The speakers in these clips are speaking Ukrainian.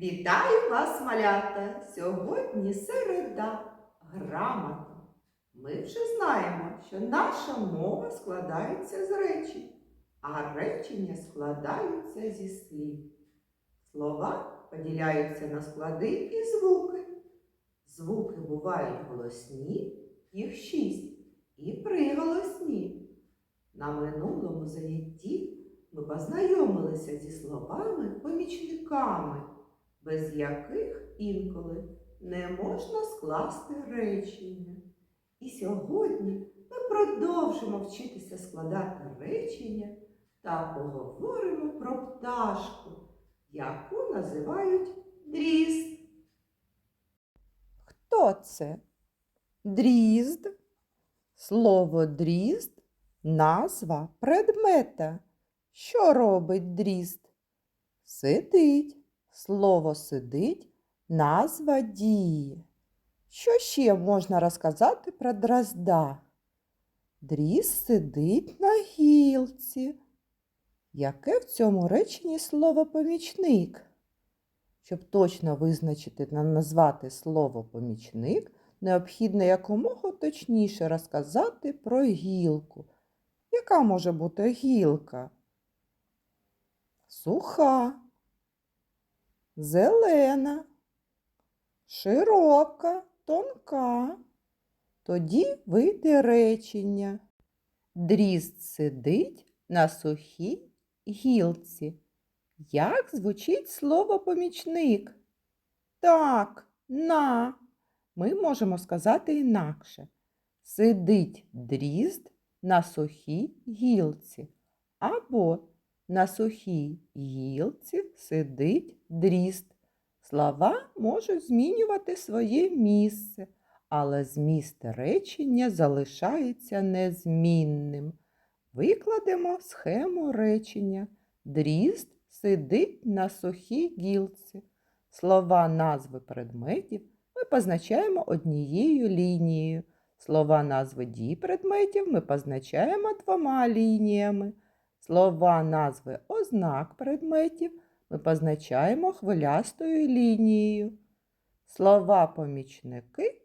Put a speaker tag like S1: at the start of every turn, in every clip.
S1: Вітаю вас, малята! Сьогодні середа грамота. Ми вже знаємо, що наша мова складається з речень, а речення складаються зі слів. Слова поділяються на склади і звуки. Звуки бувають голосні, їх шість, і приголосні. На минулому занятті ми познайомилися зі словами-помічниками без яких інколи не можна скласти речення. І сьогодні ми продовжимо вчитися складати речення та поговоримо про пташку, яку називають дріст.
S2: Хто це? Дрізд. Слово дрізд назва предмета. Що робить дрізд? Сидить. Слово сидить назва дії. Що ще можна розказати про дрозда? Дрізд сидить на гілці. Яке в цьому реченні слово помічник? Щоб точно визначити та назвати слово помічник, необхідно якомога точніше розказати про гілку. Яка може бути гілка? Суха, зелена, широка, тонка. Тоді вийде речення. Дрізд сидить на сухій гілці. Як звучить слово помічник? Так, на. Ми можемо сказати інакше. Сидить дрізд на сухій гілці. Або на сухій гілці сидить дрізд. Слова можуть змінювати своє місце, але зміст речення залишається незмінним. Викладемо схему речення. Дрізд сидить на сухій гілці. Слова назви предметів ми позначаємо однією лінією. Слова назви дій предметів ми позначаємо двома лініями. Слова назви ознак предметів ми позначаємо хвилястою лінією. Слова помічники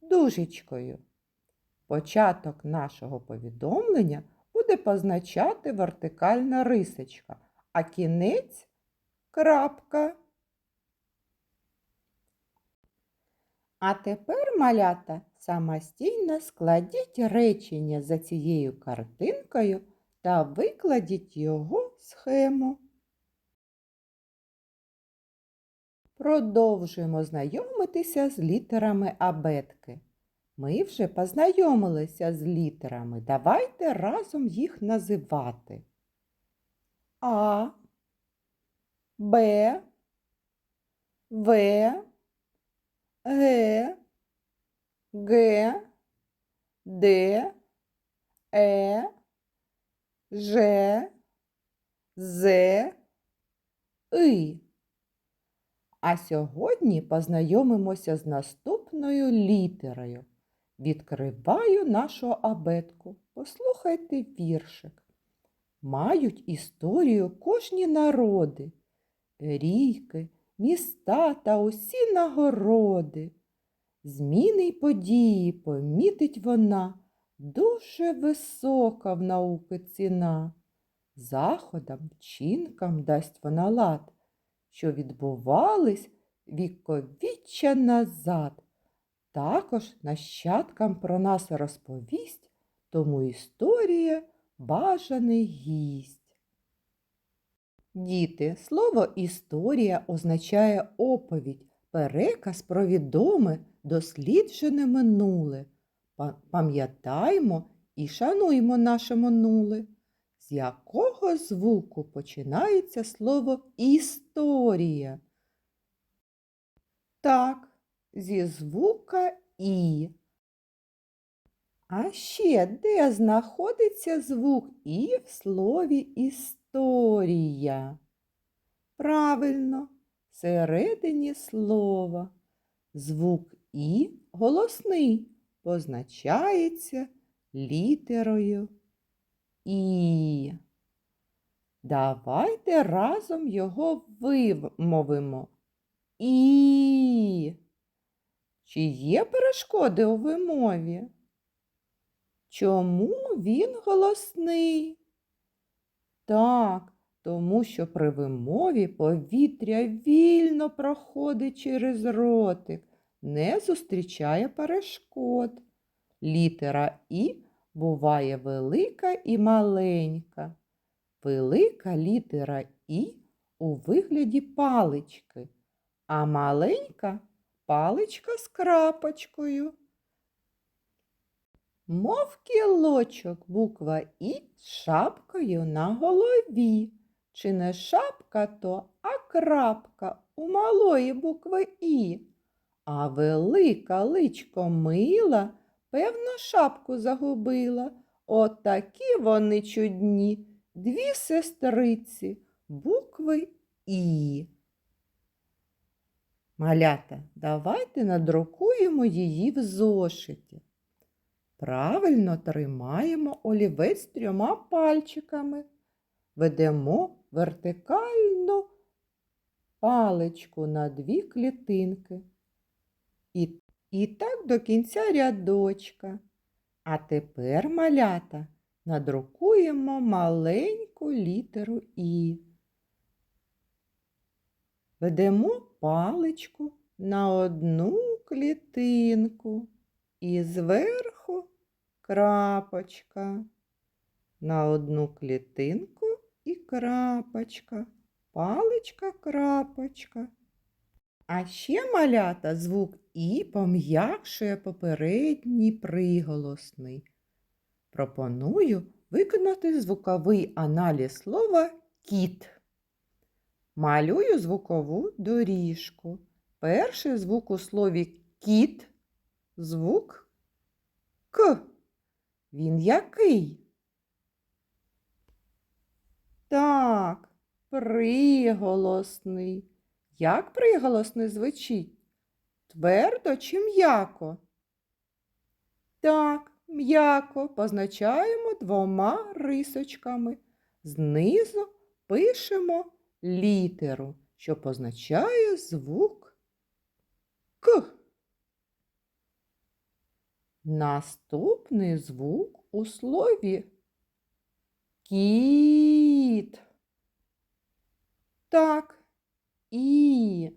S2: дужечкою. Початок нашого повідомлення буде позначати вертикальна рисочка, а кінець крапка. А тепер, малята, самостійно складіть речення за цією картинкою та викладіть його схему. Продовжуємо знайомитися з літерами абетки. Ми вже познайомилися з літерами. Давайте разом їх називати. А, Б, В, Г, Г, Д, Е, Ж, З, И. А сьогодні познайомимося з наступною літерою. Відкриваю нашу абетку. Послухайте віршик. Мають історію кожні народи, ріки, міста та усі нагороди. Зміни й події помітить вона, дуже висока в науки ціна. Заходам, вчинкам дасть вона лад, що відбувались віковіччя назад. Також нащадкам про нас розповість, тому історія бажаний гість. Діти, слово історія означає оповідь, переказ про відоме, досліджене минуле. Па- Пам'ятаймо і шануймо наше минуле. З якого звуку починається слово історія? Так, зі звука І. А ще де знаходиться звук І в слові історія? Правильно, всередині слова. Звук І голосний позначається літерою І. Давайте разом його вимовимо. І. Чи є перешкоди у вимові? Чому він голосний? Так, тому що при вимові повітря вільно проходить через ротик, не зустрічає перешкод. Літера І буває велика і маленька. Велика літера І у вигляді палички, а маленька паличка з крапочкою. Мов кілочок буква І з шапкою на голові. Чи не шапка то, а крапка у малої букви І. А велика личко мила, певно, шапку загубила. Отакі вони чудні, дві сестриці, букви І. Малята, давайте надрукуємо її в зошиті. Правильно тримаємо олівець трьома пальчиками. Ведемо вертикально паличку на дві клітинки. І, і так до кінця рядочка. А тепер, малята, надрукуємо маленьку літеру І. Ведемо паличку на одну клітинку і зверху крапочка. На одну клітинку і крапочка. Паличка, крапочка. А ще малята звук І пом'якшує попередній приголосний. Пропоную виконати звуковий аналіз слова кіт. Малюю звукову доріжку. Перший звук у слові кіт звук К. Він який? Так, приголосний. Як приголосний звучить? Твердо чи м'яко? Так, м'яко позначаємо двома рисочками. Знизу пишемо літеру, що позначає звук К. Наступний звук у слові кіт. Так, і.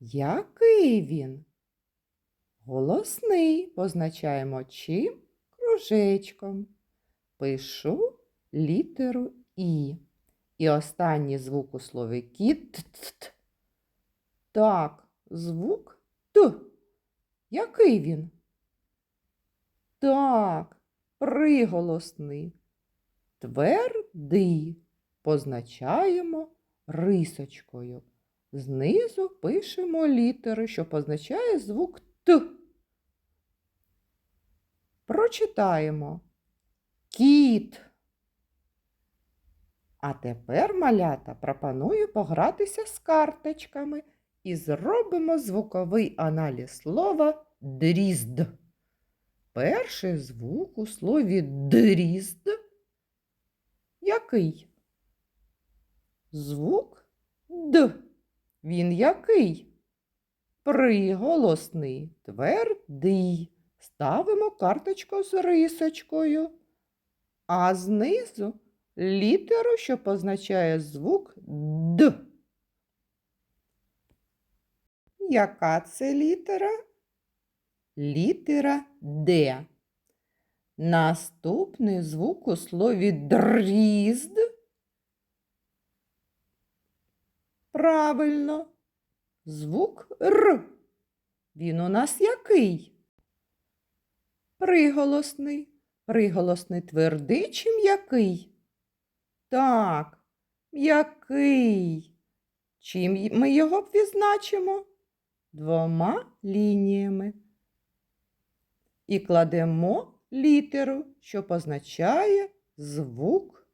S2: Який він? Голосний позначаємо чим кружечком. Пишу літеру І. І останній звук у слові кіт. Так, звук Т. Який він? Так, приголосний. Твердий позначаємо рисочкою. Знизу пишемо літери, що позначає звук Т. Прочитаємо кіт. А тепер, малята, пропоную погратися з карточками і зробимо звуковий аналіз слова дрізд. Перший звук у слові дрізд. Який? Звук Д. Він який? Приголосний, твердий. Ставимо карточку з рисочкою, а знизу літеру, що позначає звук Д. Яка це літера? Літера Д. Наступний звук у слові дрізд. Правильно. Звук Р. Він у нас який? Приголосний. Приголосний твердий чи м'який? Так, м'який. Чим ми його відзначимо? Двома лініями. І кладемо літеру, що позначає звук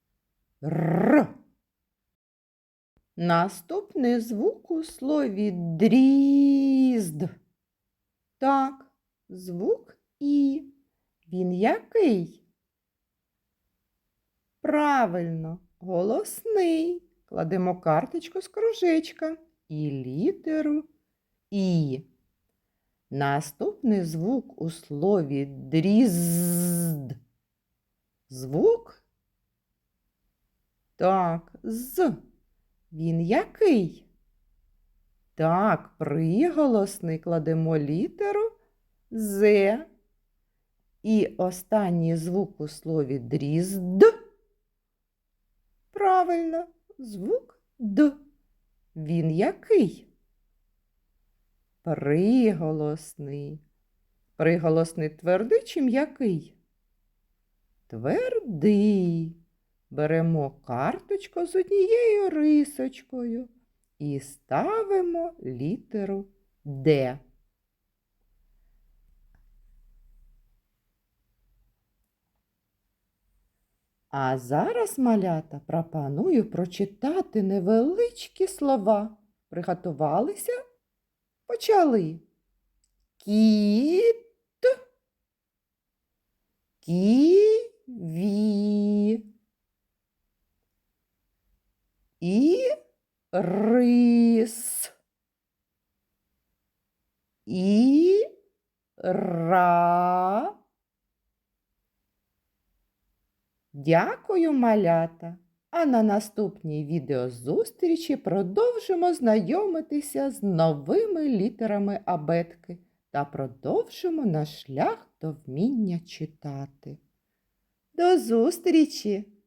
S2: Р. Наступний звук у слові дрізд. Так, звук І. Він який? Правильно, голосний. Кладемо карточку з кружечка і літеру І. Наступний звук у слові дрізд. Звук? Так, з. Він який? Так, приголосний кладемо літеру З. І останній звук у слові дрізд. Правильно, звук Д. Він який? Приголосний. Приголосний твердий чи м'який? Твердий. Беремо карточку з однією рисочкою і ставимо літеру Д. А зараз, малята, пропоную прочитати невеличкі слова. Приготувалися? Почали. Кіт. Ківі. І рис. І ра. Дякую, малята! А на наступній відеозустрічі продовжимо знайомитися з новими літерами абетки та продовжимо наш шлях до вміння читати. До зустрічі!